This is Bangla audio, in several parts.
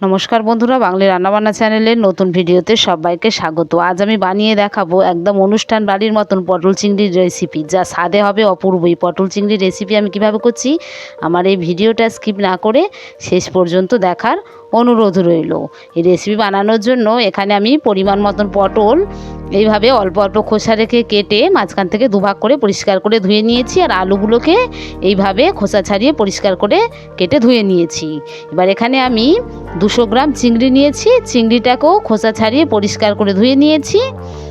নমস্কার বন্ধুরা, বাংলা রান্নাবান্না চ্যানেলের নতুন ভিডিওতে সবাইকে স্বাগত। আজ আমি বানিয়ে দেখাবো একদম অনুষ্ঠান বাড়ির মতন পটল চিংড়ির রেসিপি যা স্বাদে হবে অপূর্বই পটল চিংড়ির রেসিপি আমি কীভাবে করছি, আমার এই ভিডিওটা স্কিপ না করে শেষ পর্যন্ত দেখার অনুরোধ রইল। এই রেসিপি বানানোর জন্য এখানে আমি পরিমাণ মতন পটল এইভাবে অল্প অল্প খোসা রেখে কেটে মাঝখান থেকে দুভাগ করে পরিষ্কার করে ধুয়ে নিয়েছি আর আলুগুলোকে এইভাবে খোসা ছাড়িয়ে পরিষ্কার করে কেটে ধুয়ে নিয়েছি। এবার এখানে আমি দুশো গ্রাম চিংড়ি নিয়েছি, চিংড়িটাকেও খোসা ছাড়িয়ে পরিষ্কার করে ধুয়ে নিয়েছি।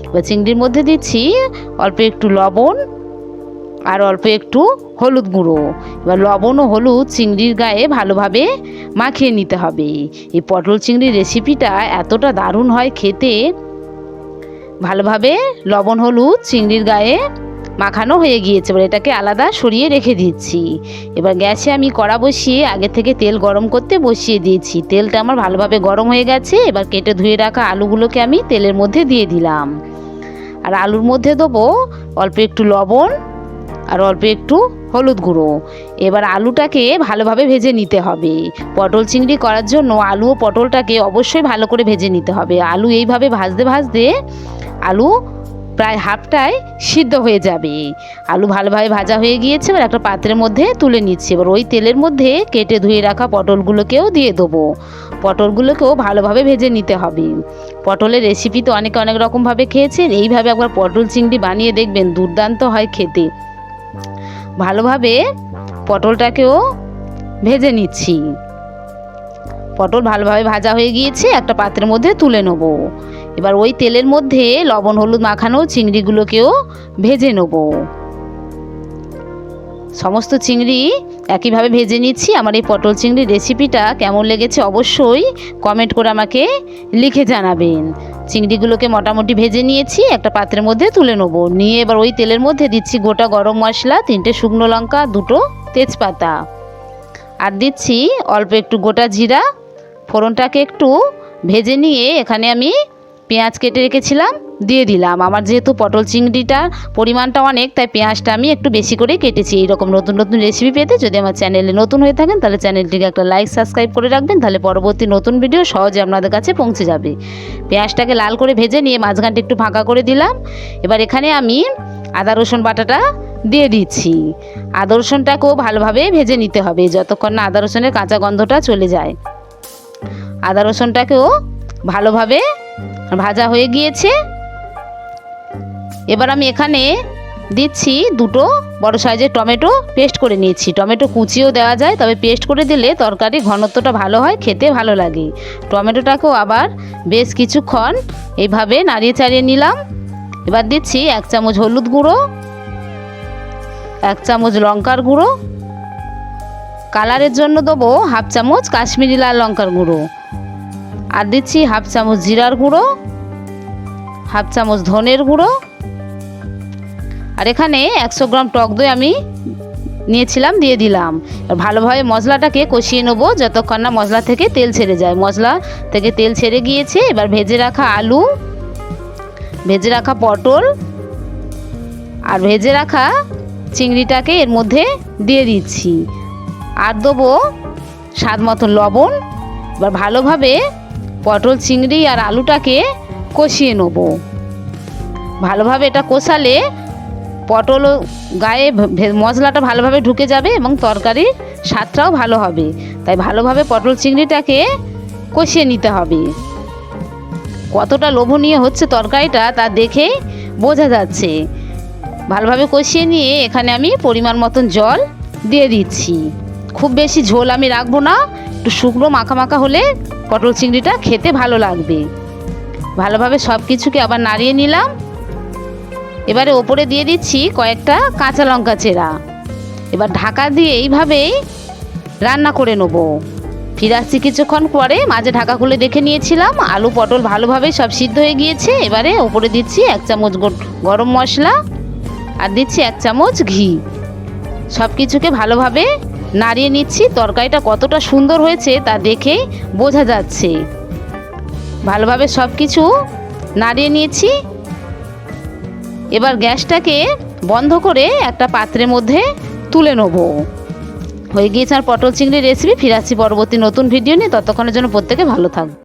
এবার চিংড়ির মধ্যে দিচ্ছি অল্প একটু লবণ আর অল্প একটু হলুদ গুঁড়ো। এবার লবণ ও হলুদ চিংড়ির গায়ে ভালোভাবে মাখিয়ে নিতে হবে। এই পটল চিংড়ির রেসিপিটা এতটা দারুণ হয় খেতে। ভালোভাবে লবণ, হলুদ, চিংড়ির গায়ে মাখানো হয়ে গিয়েছে। এবার এটাকে আলাদা সরিয়ে রেখে দিচ্ছি। এবার গ্যাসে আমি কড়া বসিয়ে আগে থেকে তেল গরম করতে বসিয়ে দিয়েছি। তেলটা আমার ভালোভাবে গরম হয়ে গেছে। এবার কেটে ধুয়ে রাখা আলুগুলোকে আমি তেলের মধ্যে দিয়ে দিলাম। আর আলুর মধ্যে দেবো অল্প একটু লবণ আর অল্প একটু হলুদ গুঁড়ো। এবার আলুটাকে ভালোভাবে ভেজে নিতে হবে। পটল চিংড়ি করার জন্য আলু ও পটলটাকে অবশ্যই ভালো করে ভেজে নিতে হবে। আলু এইভাবে ভাজতে ভাজতে আলু প্রায় হাফটায় সিদ্ধ হয়ে যাবে। আলু ভালোভাবে ভাজা হয়ে গিয়েছে, এবার একটা পাত্রের মধ্যে তুলে নিচ্ছি। এবার ওই তেলের মধ্যে কেটে ধুয়ে রাখা পটলগুলোকেও দিয়ে দেবো। পটলগুলোকেও ভালোভাবে ভেজে নিতে হবে। পটলের রেসিপি তো অনেকে অনেক রকমভাবে খেয়েছেন। এইভাবে একবার পটল চিংড়ি বানিয়ে দেখবেন, দুর্দান্ত হয় খেতে। ভালোভাবে পটলটাকেও ভেজে নিচ্ছি। পটল ভালোভাবে ভাজা হয়ে গিয়েছে, একটা পাত্রের মধ্যে তুলে নেব। এবার ওই তেলের মধ্যে লবণ, হলুদ মাখানো চিংড়িগুলোকেও ভেজে নেব। সমস্ত চিংড়ি একইভাবে ভেজে নিচ্ছি। আমার এই পটল চিংড়ির রেসিপিটা কেমন লেগেছে অবশ্যই কমেন্ট করে আমাকে লিখে জানাবেন। চিংড়িগুলোকে মোটামুটি ভেজে নিয়েছি, একটা পাত্রের মধ্যে তুলে নেব। নিয়ে এবার ওই তেলের মধ্যে দিচ্ছি গোটা গরম মশলা, তিনটে শুকনো লঙ্কা, দুটো তেজপাতা। আর দিচ্ছি অল্প একটু গোটা জিরা। ফোড়নটাকে একটু ভেজে নিয়ে এখানে আমি পেঁয়াজ কেটে রেখেছিলাম। দিয়ে দিলাম। আমার যেহেতু পটল চিংড়িটার পরিমাণটা অনেক, তাই পেঁয়াজটা আমি একটু বেশি করে কেটেছি। এইরকম নতুন নতুন রেসিপি পেতে যদি আমার চ্যানেলে নতুন হয়ে থাকেন, তাহলে চ্যানেলটিকে একটা লাইক সাবস্ক্রাইব করে রাখবেন, তাহলে পরবর্তী নতুন ভিডিও সহজে আপনাদের কাছে পৌঁছে যাবে। পেঁয়াজটাকে লাল করে ভেজে নিয়ে মাঝখানটা একটু ফাঁকা করে দিলাম। এবার এখানে আমি আদা, রসুন বাটাটা দিয়ে দিচ্ছি। আদা, রসুনটাকেও ভালোভাবে ভেজে নিতে হবে, যতক্ষণ না আদা, রসুনের কাঁচা গন্ধটা চলে যায়। আদা, রসুনটাকেও ভালোভাবে ভাজা হয়ে গিয়েছে। এবার আমি এখানে দিচ্ছি দুটো বড় সাইজের টমেটো পেস্ট করে নিয়েছি। টমেটো কুচিও দেওয়া যায়, তবে পেস্ট করে দিলে তরকারি ঘনত্বটা ভালো হয়, খেতে ভালো লাগে। টমেটোটাকেও আবার বেশ কিছুক্ষণ এইভাবে নাড়িয়ে চাড়িয়ে নিলাম। এবার দিচ্ছি এক চামচ হলুদ গুঁড়ো, এক চামচ লঙ্কার গুঁড়ো। কালারের জন্য দেবো হাফ চামচ কাশ্মীরি লাল লঙ্কার গুঁড়ো। আর দিচ্ছি হাফ চামচ জিরার গুঁড়ো, হাফ চামচ ধনের গুঁড়ো। আর এখানে একশো গ্রাম টক দই আমি নিয়েছিলাম, দিয়ে দিলাম। ভালোভাবে মশলাটাকে কষিয়ে নেব যতক্ষণ না মশলা থেকে তেল ছেড়ে যায়। মশলা থেকে তেল ছেড়ে গিয়েছে, এবার ভেজে রাখা আলু, ভেজে রাখা পটল, আর ভেজে রাখা চিংড়িটাকে এর মধ্যে দিয়ে দিচ্ছি। আর দেবো স্বাদ মতন লবণ। এবার ভালোভাবে পটল, চিংড়ি আর আলুটাকে কষিয়ে নেব। ভালোভাবে এটা কষালে পটল গায়ে মশলাটা ভালোভাবে ঢুকে যাবে এবং তরকারির স্বাদটাও ভালো হবে। তাই ভালোভাবে পটল চিংড়িটাকে কষিয়ে নিতে হবে। কতটা লোভনীয় হচ্ছে তরকারিটা তা দেখেই বোঝা যাচ্ছে। ভালোভাবে কষিয়ে নিয়ে এখানে আমি পরিমাণ মতন জল দিয়ে দিচ্ছি। খুব বেশি ঝোল আমি রাখব না, একটু শুকনো মাখা মাখা হলে পটল চিংড়িটা খেতে ভালো লাগবে। ভালোভাবে সব কিছুকে আবার নাড়িয়ে নিলাম। এবারে ওপরে দিয়ে দিচ্ছি কয়েকটা কাঁচা লঙ্কা চেরা। এবার ঢাকা দিয়ে এইভাবেই রান্না করে নেব। ফিরে আসছি কিছুক্ষণ পরে, মাঝে ঢাকা খুলে দেখে নিয়েছিলাম, আলু পটল ভালোভাবে সব সিদ্ধ হয়ে গিয়েছে। এবারে ওপরে দিচ্ছি এক চামচ গরম মশলা আর দিচ্ছি এক চামচ ঘি। সব কিছুকে ভালোভাবে নাড়িয়ে নিচ্ছি। তরকারিটা কতটা সুন্দর হয়েছে তা দেখেই বোঝা যাচ্ছে। ভালোভাবে সব কিছু নাড়িয়ে নিয়েছি। এবার গ্যাসটাকে বন্ধ করে একটা পাত্রের মধ্যে তুলে নেব। হয়ে গিয়েছে আর পটল চিংড়ির রেসিপি ফিরাচ্ছি পরবর্তী নতুন ভিডিও নিয়ে। ততক্ষণের জন্য প্রত্যেকে ভালো থাকবে